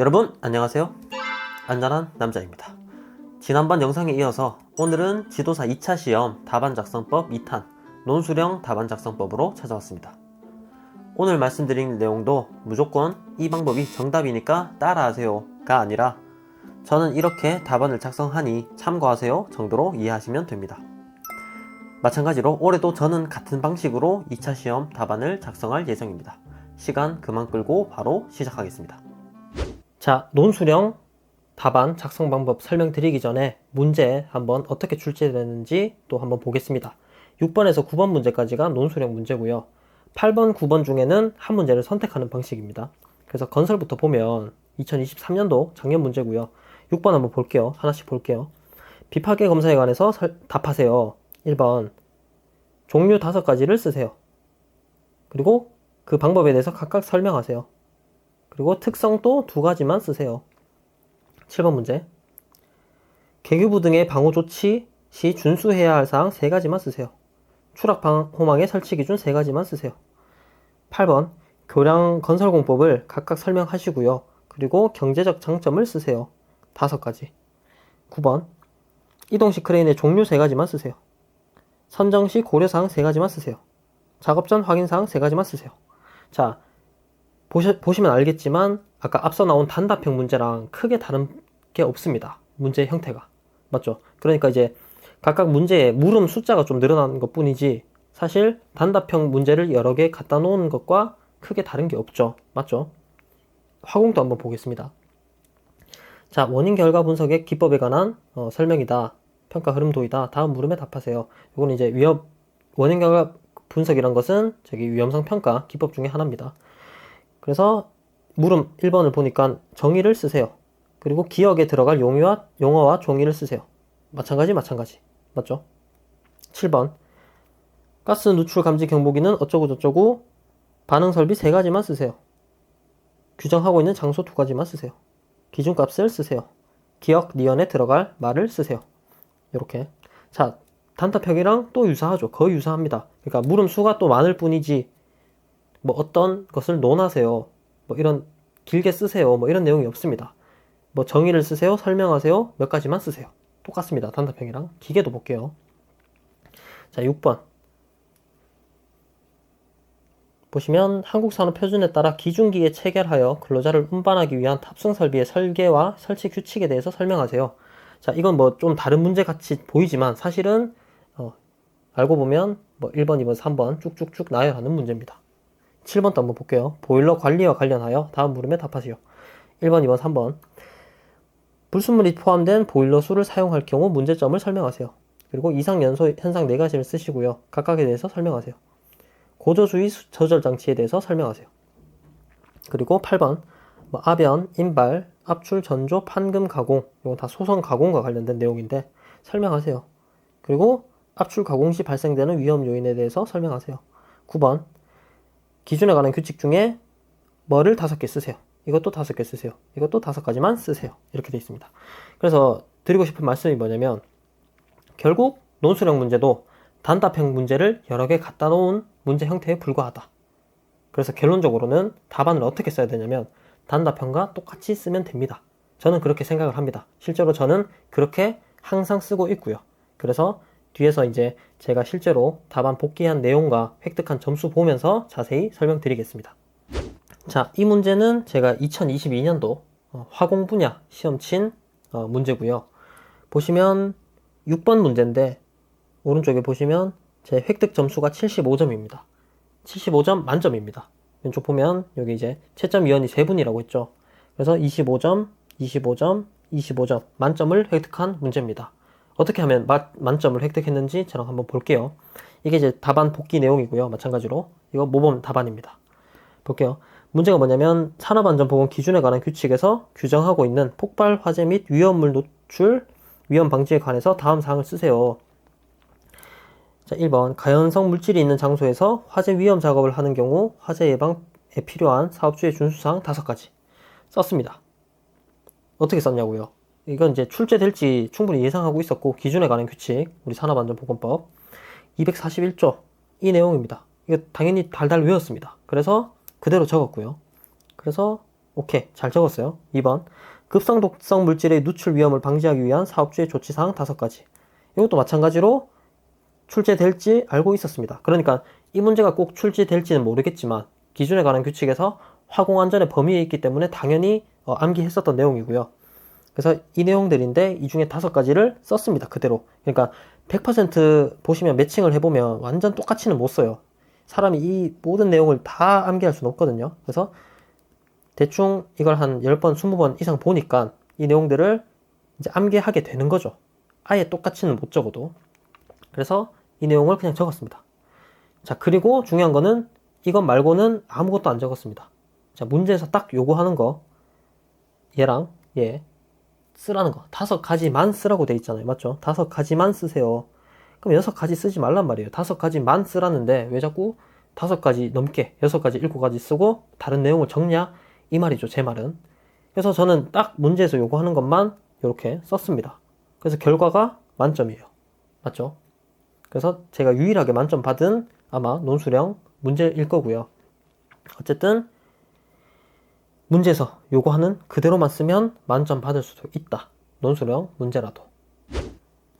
여러분 안녕하세요. 안전한 남자입니다. 지난번 영상에 이어서 오늘은 지도사 2차 시험 답안 작성법 2탄 논수령 답안 작성법으로 찾아왔습니다. 오늘 말씀드린 내용도 무조건 이 방법이 정답이니까 따라하세요 가 아니라 저는 이렇게 답안을 작성하니 참고하세요 정도로 이해하시면 됩니다. 마찬가지로 올해도 저는 같은 방식으로 2차 시험 답안을 작성할 예정입니다. 시간 그만 끌고 바로 시작하겠습니다 자, 논수령 답안 작성 방법 설명드리기 전에 문제 한번 어떻게 출제되는지 또 한번 보겠습니다. 6번에서 9번 문제까지가 논수령 문제고요. 8번, 9번 중에는 한 문제를 선택하는 방식입니다. 그래서 건설부터 보면 2023년도 작년 문제고요. 6번 한번 볼게요. 하나씩 볼게요. 비파괴 검사에 관해서 설- 답하세요. 1번 종류 5가지를 쓰세요. 그리고 그 방법에 대해서 각각 설명하세요. 그리고 특성도 두 가지만 쓰세요. 7번 문제. 개규부 등의 방호 조치 시 준수해야 할 사항 세 가지만 쓰세요. 추락 방호망의 설치 기준 세 가지만 쓰세요. 8번. 교량 건설 공법을 각각 설명하시고요. 그리고 경제적 장점을 쓰세요. 다섯 가지. 9번. 이동식 크레인의 종류 세 가지만 쓰세요. 선정 시 고려사항 세 가지만 쓰세요. 작업 전 확인 사항 세 가지만 쓰세요. 자, 보시, 보시 면 알겠지만 아까 앞서 나온 단답형 문제랑 크게 다른 게 없습니다. 문제 형태가. 맞죠? 그러니까 이제 각각 문제에 물음 숫자가 좀 늘어난 것 뿐이지 사실 단답형 문제를 여러 개 갖다 놓은 것과 크게 다른 게 없죠. 맞죠? 화공도 한번 보겠습니다. 자, 원인 결과 분석의 기법에 관한 어, 설명이다. 평가 흐름 도이다. 다음 물음에 답하세요. 이거는 이제 위협 원인 결과 분석이란 것은 저기 위험성 평가 기법 중에 하나입니다. 그래서 물음 1번을 보니까 정의를 쓰세요. 그리고 기억에 들어갈 용어와, 용어와 종이를 쓰세요. 마찬가지, 마찬가지. 맞죠? 7번. 가스 누출 감지 경보기는 어쩌고저쩌고 반응 설비 세 가지만 쓰세요. 규정하고 있는 장소 두 가지만 쓰세요. 기준값을 쓰세요. 기억 니언에 들어갈 말을 쓰세요. 이렇게. 자, 단답형이랑 또 유사하죠. 거의 유사합니다. 그러니까 물음 수가 또 많을 뿐이지 뭐 어떤 것을 논하세요. 뭐 이런 길게 쓰세요. 뭐 이런 내용이 없습니다. 뭐 정의를 쓰세요. 설명하세요. 몇 가지만 쓰세요. 똑같습니다. 단답형이랑 기계도 볼게요. 자, 6번. 보시면 한국산업표준에 따라 기준기에 체결하여 근로자를 운반하기 위한 탑승 설비의 설계와 설치 규칙에 대해서 설명하세요. 자, 이건 뭐 좀 다른 문제 같이 보이지만 사실은 어, 알고 보면 뭐 1번, 2번, 3번 쭉쭉쭉 나열하는 문제입니다. 7번도 한번 볼게요. 보일러 관리와 관련하여 다음 물음에 답하세요. 1번, 2번, 3번. 불순물이 포함된 보일러 수를 사용할 경우 문제점을 설명하세요. 그리고 이상 연소 현상 4가지를 쓰시고요. 각각에 대해서 설명하세요. 고조주의 수- 조절 장치에 대해서 설명하세요. 그리고 8번. 뭐 아변, 인발, 압출, 전조, 판금, 가공. 이건 다 소선 가공과 관련된 내용인데 설명하세요. 그리고 압출 가공 시 발생되는 위험 요인에 대해서 설명하세요. 9번. 기준에 관한 규칙 중에 뭐를 다섯 개 쓰세요. 이것도 다섯 개 쓰세요. 이것도 다섯 가지만 쓰세요. 이렇게 되어 있습니다. 그래서 드리고 싶은 말씀이 뭐냐면 결국 논수령 문제도 단답형 문제를 여러 개 갖다 놓은 문제 형태에 불과하다. 그래서 결론적으로는 답안을 어떻게 써야 되냐면 단답형과 똑같이 쓰면 됩니다. 저는 그렇게 생각을 합니다. 실제로 저는 그렇게 항상 쓰고 있고요. 그래서 뒤에서 이제 제가 실제로 답안 복귀한 내용과 획득한 점수 보면서 자세히 설명드리겠습니다. 자, 이 문제는 제가 2022년도 어, 화공 분야 시험 친 어, 문제고요. 보시면 6번 문제인데 오른쪽에 보시면 제 획득 점수가 75점입니다. 75점 만점입니다. 왼쪽 보면 여기 이제 채점 위원이 세 분이라고 했죠. 그래서 25점, 25점, 25점 만점을 획득한 문제입니다. 어떻게 하면 마- 만점을 획득했는지 저랑 한번 볼게요. 이게 이제 답안 복귀 내용이고요. 마찬가지로 이거 모범 답안입니다. 볼게요. 문제가 뭐냐면 산업안전보건 기준에 관한 규칙에서 규정하고 있는 폭발 화재 및 위험물 노출 위험 방지에 관해서 다음 사항을 쓰세요. 자, 1번 가연성 물질이 있는 장소에서 화재 위험 작업을 하는 경우 화재 예방에 필요한 사업주의 준수사항 5가지 썼습니다. 어떻게 썼냐고요? 이건 이제 출제될지 충분히 예상하고 있었고 기준에 관한 규칙 우리 산업안전보건법 241조 이 내용입니다. 이거 당연히 달달 외웠습니다. 그래서 그대로 적었고요. 그래서 오케이. 잘 적었어요. 2번. 급성 독성 물질의 누출 위험을 방지하기 위한 사업주의 조치사항 5가지. 이것도 마찬가지로 출제될지 알고 있었습니다. 그러니까 이 문제가 꼭 출제될지는 모르겠지만 기준에 관한 규칙에서 화공 안전의 범위에 있기 때문에 당연히 어, 암기했었던 내용이고요. 그래서 이 내용들인데 이 중에 다섯 가지를 썼습니다. 그대로. 그러니까 100% 보시면 매칭을 해보면 완전 똑같이는 못 써요. 사람이 이 모든 내용을 다 암기할 수는 없거든요. 그래서 대충 이걸 한 10번, 20번 이상 보니까 이 내용들을 이제 암기하게 되는 거죠. 아예 똑같이는 못 적어도. 그래서 이 내용을 그냥 적었습니다. 자, 그리고 중요한 거는 이것 말고는 아무것도 안 적었습니다. 자, 문제에서 딱 요구하는 거, 얘랑 얘 쓰라는 거. 다섯 가지만 쓰라고 돼 있잖아요. 맞죠? 다섯 가지만 쓰세요. 그럼 여섯 가지 쓰지 말란 말이에요. 다섯 가지만 쓰라는데 왜 자꾸 다섯 가지 넘게, 여섯 가지, 일곱 가지 쓰고 다른 내용을 적냐? 이 말이죠. 제 말은. 그래서 저는 딱 문제에서 요구하는 것만 이렇게 썼습니다. 그래서 결과가 만점이에요. 맞죠? 그래서 제가 유일하게 만점 받은 아마 논수령 문제일 거고요. 어쨌든 문제에서 요구하는 그대로만 쓰면 만점 받을 수도 있다. 논수령 문제라도.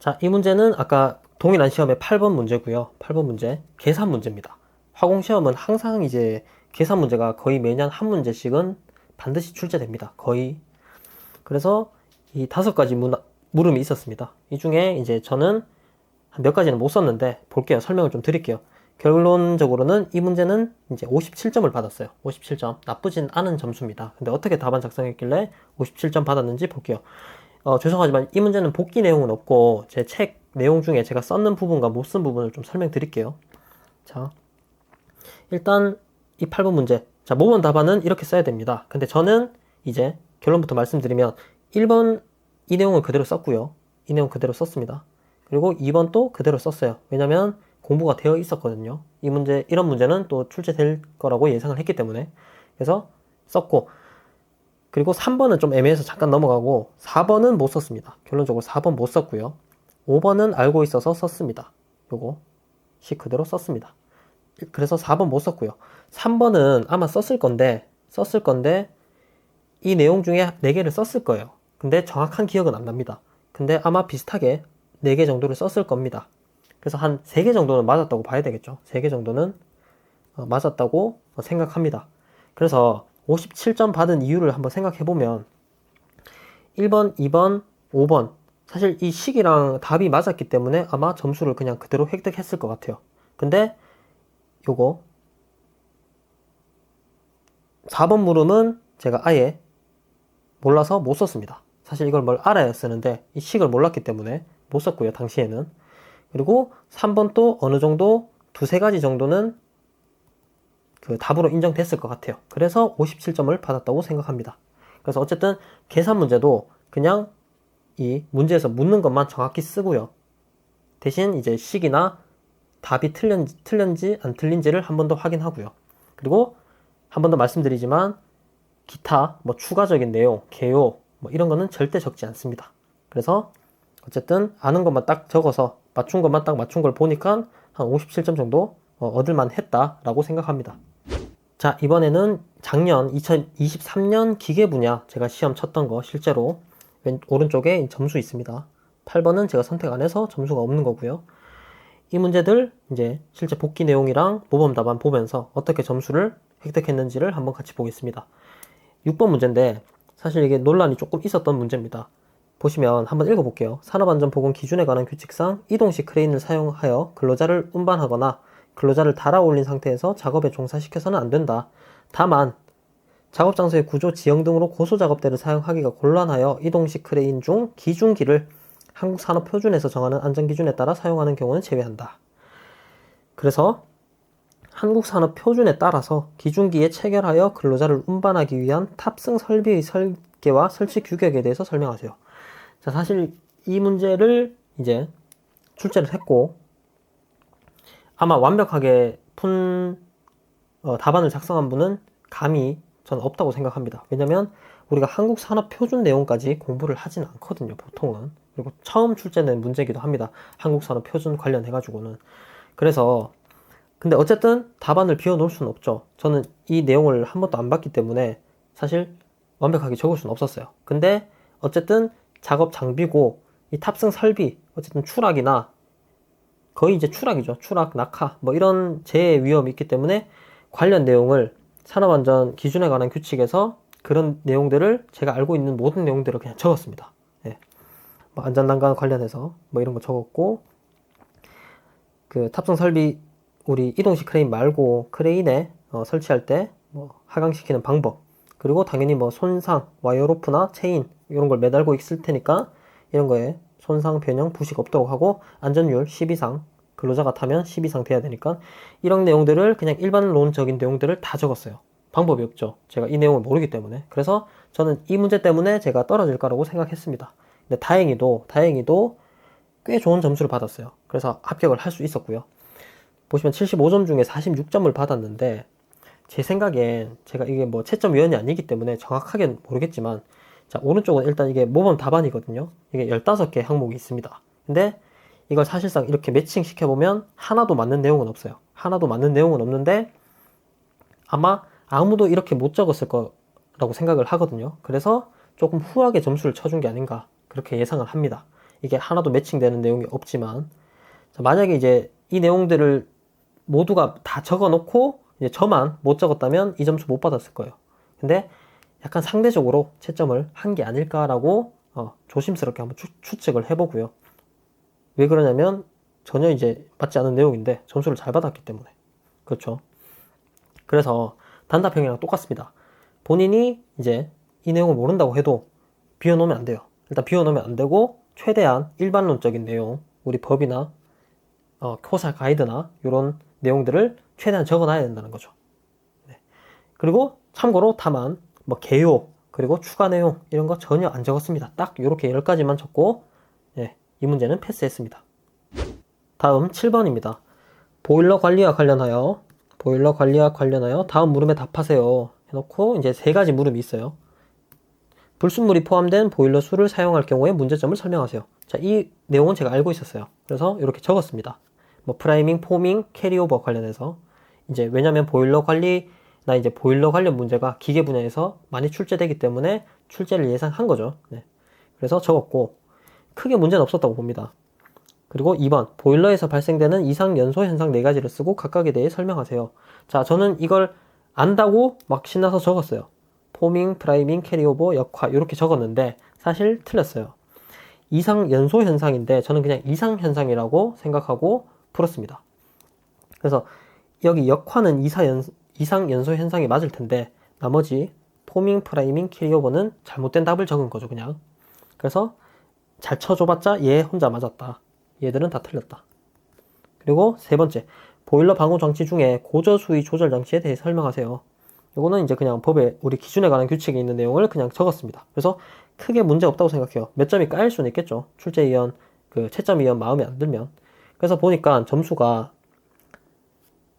자, 이 문제는 아까 동일한 시험의 8번 문제고요. 8번 문제 계산 문제입니다. 화공 시험은 항상 이제 계산 문제가 거의 매년 한 문제씩은 반드시 출제됩니다. 거의. 그래서 이 다섯 가지 문, 물음이 있었습니다. 이 중에 이제 저는 한몇 가지는 못 썼는데 볼게요. 설명을 좀 드릴게요. 결론적으로는 이 문제는 이제 57점을 받았어요. 57점. 나쁘진 않은 점수입니다. 근데 어떻게 답안 작성했길래 57점 받았는지 볼게요. 어, 죄송하지만 이 문제는 복기 내용은 없고 제 책 내용 중에 제가 썼는 부분과 못 쓴 부분을 좀 설명드릴게요. 자, 일단 이 8번 문제. 자, 모범 답안은 이렇게 써야 됩니다. 근데 저는 이제 결론부터 말씀드리면 1번 이 내용을 그대로 썼고요. 이 내용 그대로 썼습니다. 그리고 2번 또 그대로 썼어요. 왜냐면 공부가 되어 있었거든요. 이 문제, 이런 문제는 또 출제될 거라고 예상을 했기 때문에. 그래서 썼고, 그리고 3번은 좀 애매해서 잠깐 넘어가고, 4번은 못 썼습니다. 결론적으로 4번 못 썼고요. 5번은 알고 있어서 썼습니다. 요거. 시 그대로 썼습니다. 그래서 4번 못 썼고요. 3번은 아마 썼을 건데, 썼을 건데, 이 내용 중에 4개를 썼을 거예요. 근데 정확한 기억은 안 납니다. 근데 아마 비슷하게 4개 정도를 썼을 겁니다. 그래서 한 3개 정도는 맞았다고 봐야 되겠죠. 3개 정도는 어, 맞았다고 생각합니다. 그래서 57점 받은 이유를 한번 생각해 보면 1번, 2번, 5번 사실 이 식이랑 답이 맞았기 때문에 아마 점수를 그냥 그대로 획득했을 것 같아요. 근데 요거 4번 물음은 제가 아예 몰라서 못 썼습니다. 사실 이걸 뭘 알아야 쓰는데 이 식을 몰랐기 때문에 못 썼고요. 당시에는. 그리고 3번 또 어느 정도 두세 가지 정도는 그 답으로 인정됐을 것 같아요. 그래서 57점을 받았다고 생각합니다. 그래서 어쨌든 계산 문제도 그냥 이 문제에서 묻는 것만 정확히 쓰고요. 대신 이제 식이나 답이 틀렸지, 틀렸지 안 틀린지를 한 번 더 확인하고요. 그리고 한 번 더 말씀드리지만 기타 뭐 추가적인 내용, 개요 뭐 이런 거는 절대 적지 않습니다. 그래서 어쨌든 아는 것만 딱 적어서 맞춘 것만 딱 맞춘 걸 보니까 한 57점 정도 어, 얻을만 했다라고 생각합니다. 자, 이번에는 작년 2023년 기계 분야 제가 시험 쳤던 거 실제로 왼, 오른쪽에 점수 있습니다. 8번은 제가 선택 안 해서 점수가 없는 거고요. 이 문제들 이제 실제 복귀 내용이랑 모범 답안 보면서 어떻게 점수를 획득했는지를 한번 같이 보겠습니다. 6번 문제인데 사실 이게 논란이 조금 있었던 문제입니다. 보시면 한번 읽어볼게요. 산업안전보건 기준에 관한 규칙상 이동식 크레인을 사용하여 근로자를 운반하거나 근로자를 달아 올린 상태에서 작업에 종사시켜서는 안 된다. 다만 작업 장소의 구조, 지형 등으로 고소 작업대를 사용하기가 곤란하여 이동식 크레인 중 기준기를 한국 산업 표준에서 정하는 안전 기준에 따라 사용하는 경우는 제외한다. 그래서 한국 산업 표준에 따라서 기준기에 체결하여 근로자를 운반하기 위한 탑승 설비의 설계와 설치 규격에 대해서 설명하세요. 자, 사실 이 문제를 이제 출제를 했고, 아마 완벽하게 푼 어, 답안을 작성한 분은 감히 저는 없다고 생각합니다. 왜냐면 우리가 한국 산업 표준 내용까지 공부를 하진 않거든요, 보통은. 그리고 처음 출제된 문제이기도 합니다. 한국 산업 표준 관련해 가지고는. 그래서 근데 어쨌든 답안을 비워 놓을 수는 없죠. 저는 이 내용을 한 번도 안 봤기 때문에 사실 완벽하게 적을 수는 없었어요. 근데 어쨌든 작업 장비고 이 탑승 설비 어쨌든 추락이나 거의 이제 추락이죠. 추락, 낙하 뭐 이런 재해 위험이 있기 때문에 관련 내용을 산업안전 기준에 관한 규칙에서 그런 내용들을 제가 알고 있는 모든 내용들을 그냥 적었습니다. 예. 뭐 안전난간 관련해서 뭐 이런 거 적었고 그 탑승 설비 우리 이동식 크레인 말고 크레인에 어, 설치할 때 뭐 하강시키는 방법 그리고 당연히 뭐 손상 와이어 로프나 체인 이런 걸 매달고 있을 테니까 이런 거에 손상 변형 부식 없도록 하고 안전율 10 이상 근로자가 타면 10 이상 돼야 되니까 이런 내용들을 그냥 일반론적인 내용들을 다 적었어요. 방법이 없죠. 제가 이 내용을 모르기 때문에. 그래서 저는 이 문제 때문에 제가 떨어질 거라고 생각했습니다. 근데 다행히도 다행히도 꽤 좋은 점수를 받았어요. 그래서 합격을 할 수 있었고요. 보시면 75점 중에 46점을 받았는데 제 생각엔 제가 이게 뭐 채점 위원이 아니기 때문에 정확하게 모르겠지만 자 오른쪽은 일단 이게 모범 답안이거든요. 이게 15개 항목이 있습니다. 근데 이걸 사실상 이렇게 매칭 시켜보면 하나도 맞는 내용은 없어요. 하나도 맞는 내용은 없는데 아마 아무도 이렇게 못 적었을 거라고 생각을 하거든요. 그래서 조금 후하게 점수를 쳐준 게 아닌가 그렇게 예상을 합니다. 이게 하나도 매칭되는 내용이 없지만 자, 만약에 이제 이 내용들을 모두가 다 적어 놓고 이제 저만 못 적었다면 이 점수 못 받았을 거예요. 근데 약간 상대적으로 채점을 한 게 아닐까라고 어, 조심스럽게 한번 추, 추측을 해보고요. 왜 그러냐면 전혀 이제 맞지 않은 내용인데 점수를 잘 받았기 때문에 그렇죠. 그래서 단답형이랑 똑같습니다. 본인이 이제 이 내용을 모른다고 해도 비워놓으면 안 돼요. 일단 비워놓으면 안 되고 최대한 일반론적인 내용, 우리 법이나 어, 코사 가이드나 이런 내용들을 최대한 적어놔야 된다는 거죠. 네. 그리고 참고로 다만 뭐 개요 그리고 추가 내용 이런 거 전혀 안 적었습니다. 딱 이렇게 10가지만 적고 네, 이 문제는 패스했습니다. 다음 7번입니다. 보일러 관리와 관련하여 보일러 관리와 관련하여 다음 물음에 답하세요. 해놓고 이제 세 가지 물음이 있어요. 불순물이 포함된 보일러 수를 사용할 경우에 문제점을 설명하세요. 자, 이 내용은 제가 알고 있었어요. 그래서 이렇게 적었습니다. 뭐 프라이밍, 포밍, 캐리오버 관련해서 이제 왜냐면 보일러 관리 나 이제 보일러 관련 문제가 기계 분야에서 많이 출제되기 때문에 출제를 예상한 거죠. 네. 그래서 적었고 크게 문제는 없었다고 봅니다. 그리고 2번 보일러에서 발생되는 이상 연소 현상 네 가지를 쓰고 각각에 대해 설명하세요. 자, 저는 이걸 안다고 막 신나서 적었어요. 포밍, 프라이밍, 캐리오버, 역화 이렇게 적었는데 사실 틀렸어요. 이상 연소 현상인데 저는 그냥 이상 현상이라고 생각하고 풀었습니다. 그래서 여기 역화는 이사 연, 이상 연소 현상이 맞을 텐데 나머지 포밍, 프라이밍, 캐리오버는 잘못된 답을 적은 거죠, 그냥. 그래서 잘 쳐줘봤자 얘 혼자 맞았다. 얘들은 다 틀렸다. 그리고 세 번째, 보일러 방호 장치 중에 고저 수위 조절 장치에 대해 설명하세요. 이거는 이제 그냥 법에 우리 기준에 관한 규칙에 있는 내용을 그냥 적었습니다. 그래서 크게 문제 없다고 생각해요. 몇 점이 까일 수는 있겠죠. 출제 위원, 그 채점 위원 마음에 안 들면. 그래서 보니까 점수가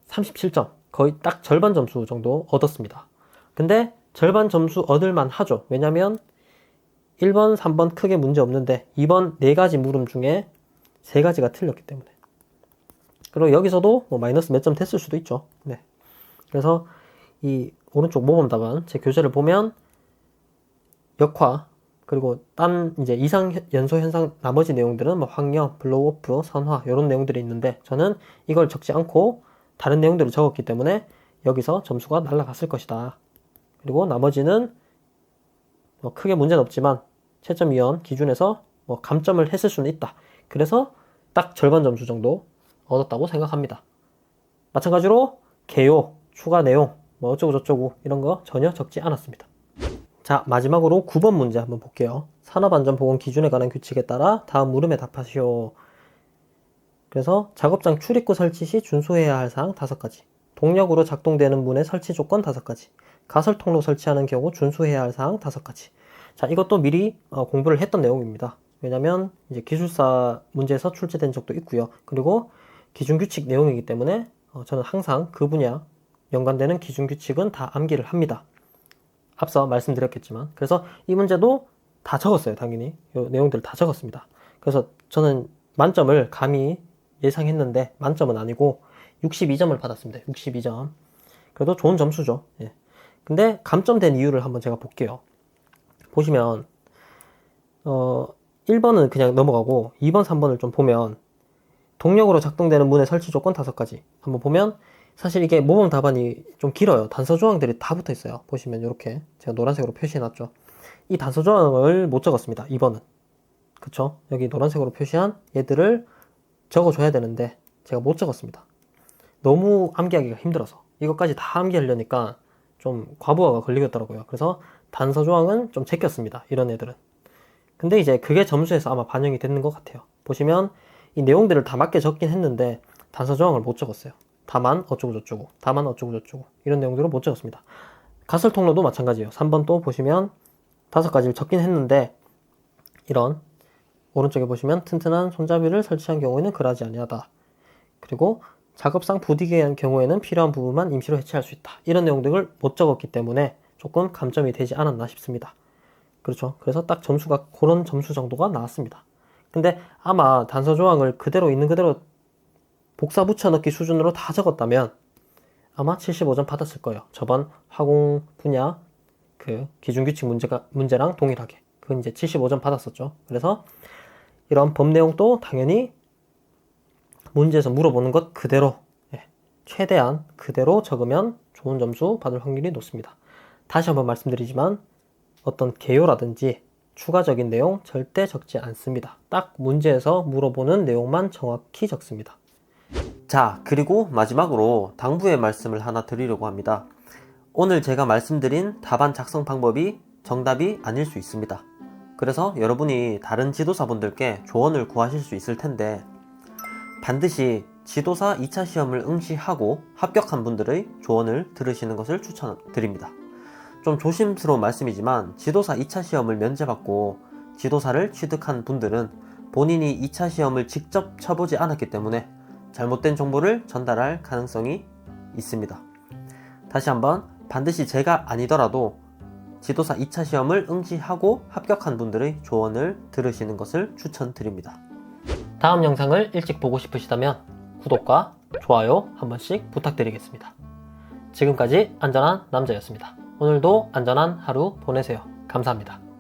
37점, 거의 딱 절반 점수 정도 얻었습니다. 근데 절반 점수 얻을만 하죠. 왜냐면 1번, 3번 크게 문제 없는데 2번 4가지 물음 중에 3가지가 틀렸기 때문에. 그리고 여기서도 뭐 마이너스 몇 점 됐을 수도 있죠. 네. 그래서 이 오른쪽 모범 답안 제 교재를 보면 역화 그리고 딴 이제 이상 연소 현상 나머지 내용들은 뭐 확령, 블로우오프, 선화 이런 내용들이 있는데 저는 이걸 적지 않고 다른 내용들을 적었기 때문에 여기서 점수가 날라갔을 것이다. 그리고 나머지는 뭐 크게 문제는 없지만 채점 위원 기준에서 뭐 감점을 했을 수는 있다. 그래서 딱 절반 점수 정도 얻었다고 생각합니다. 마찬가지로 개요, 추가 내용, 뭐 어쩌고 저쩌고 이런 거 전혀 적지 않았습니다. 자, 마지막으로 9번 문제 한번 볼게요. 산업안전보건 기준에 관한 규칙에 따라 다음 물음에 답하시오. 그래서 작업장 출입구 설치 시 준수해야 할 사항 5가지. 동력으로 작동되는 문의 설치 조건 5가지. 가설 통로 설치하는 경우 준수해야 할 사항 5가지. 자, 이것도 미리 어, 공부를 했던 내용입니다. 왜냐면 이제 기술사 문제에서 출제된 적도 있고요. 그리고 기준 규칙 내용이기 때문에 어, 저는 항상 그 분야 연관되는 기준 규칙은 다 암기를 합니다. 앞서 말씀드렸겠지만 그래서 이 문제도 다 적었어요 당연히 이 내용들을 다 적었습니다 그래서 저는 만점을 감히 예상했는데 만점은 아니고 62점을 받았습니다 62점 그래도 좋은 점수죠 예. 근데 감점된 이유를 한번 제가 볼게요 보시면 어 1번은 그냥 넘어가고 2번, 3번을 좀 보면 동력으로 작동되는 문의 설치 조건 다섯 가지 한번 보면 사실 이게 모범 답안이 좀 길어요. 단서 조항들이 다 붙어 있어요. 보시면 이렇게 제가 노란색으로 표시해 놨죠. 이 단서 조항을 못 적었습니다. 2번은. 그쵸? 여기 노란색으로 표시한 얘들을 적어줘야 되는데 제가 못 적었습니다. 너무 암기하기가 힘들어서 이것까지 다 암기하려니까 좀 과부하가 걸리겠더라고요. 그래서 단서 조항은 좀 제꼈습니다. 이런 애들은. 근데 이제 그게 점수에서 아마 반영이 되는 것 같아요. 보시면 이 내용들을 다 맞게 적긴 했는데 단서 조항을 못 적었어요. 다만 어쩌고 저쩌고, 다만 어쩌고 저쩌고 이런 내용들을 못 적었습니다. 가설 통로도 마찬가지예요. 3번 또 보시면 다섯 가지를 적긴 했는데 이런 오른쪽에 보시면 튼튼한 손잡이를 설치한 경우에는 그러지 아니하다. 그리고 작업상 한 경우에는 필요한 부분만 임시로 해체할 수 있다. 이런 내용들을 못 적었기 때문에 조금 감점이 되지 않았나 싶습니다. 그렇죠. 그래서 딱 점수가 그런 점수 정도가 나왔습니다. 근데 아마 단서 조항을 그대로 있는 그대로 복사 붙여 넣기 수준으로 다 적었다면 아마 75점 받았을 거예요. 저번 화공 분야 그 기준 규칙 문제가 문제랑 동일하게. 그건 이제 75점 받았었죠. 그래서 이런 법 내용도 당연히 문제에서 물어보는 것 그대로 예, 최대한 그대로 적으면 좋은 점수 받을 확률이 높습니다. 다시 한번 말씀드리지만 어떤 개요라든지 추가적인 내용 절대 적지 않습니다. 딱 문제에서 물어보는 내용만 정확히 적습니다. 자, 그리고 마지막으로 당부의 말씀을 하나 드리려고 합니다. 오늘 제가 말씀드린 답안 작성 방법이 정답이 아닐 수 있습니다. 그래서 여러분이 다른 지도사분들께 조언을 구하실 수 있을 텐데 반드시 지도사 2차 시험을 응시하고 합격한 분들의 조언을 들으시는 것을 추천드립니다. 좀 조심스러운 말씀이지만 지도사 2차 시험을 면제받고 지도사를 취득한 분들은 본인이 2차 시험을 직접 쳐보지 않았기 때문에 잘못된 정보를 전달할 가능성이 있습니다. 다시 한번 반드시 제가 아니더라도 지도사 2차 시험을 응시하고 합격한 분들의 조언을 들으시는 것을 추천드립니다. 다음 영상을 일찍 보고 싶으시다면 구독과 좋아요 한 번씩 부탁드리겠습니다. 지금까지 안전한 남자였습니다. 오늘도 안전한 하루 보내세요. 감사합니다.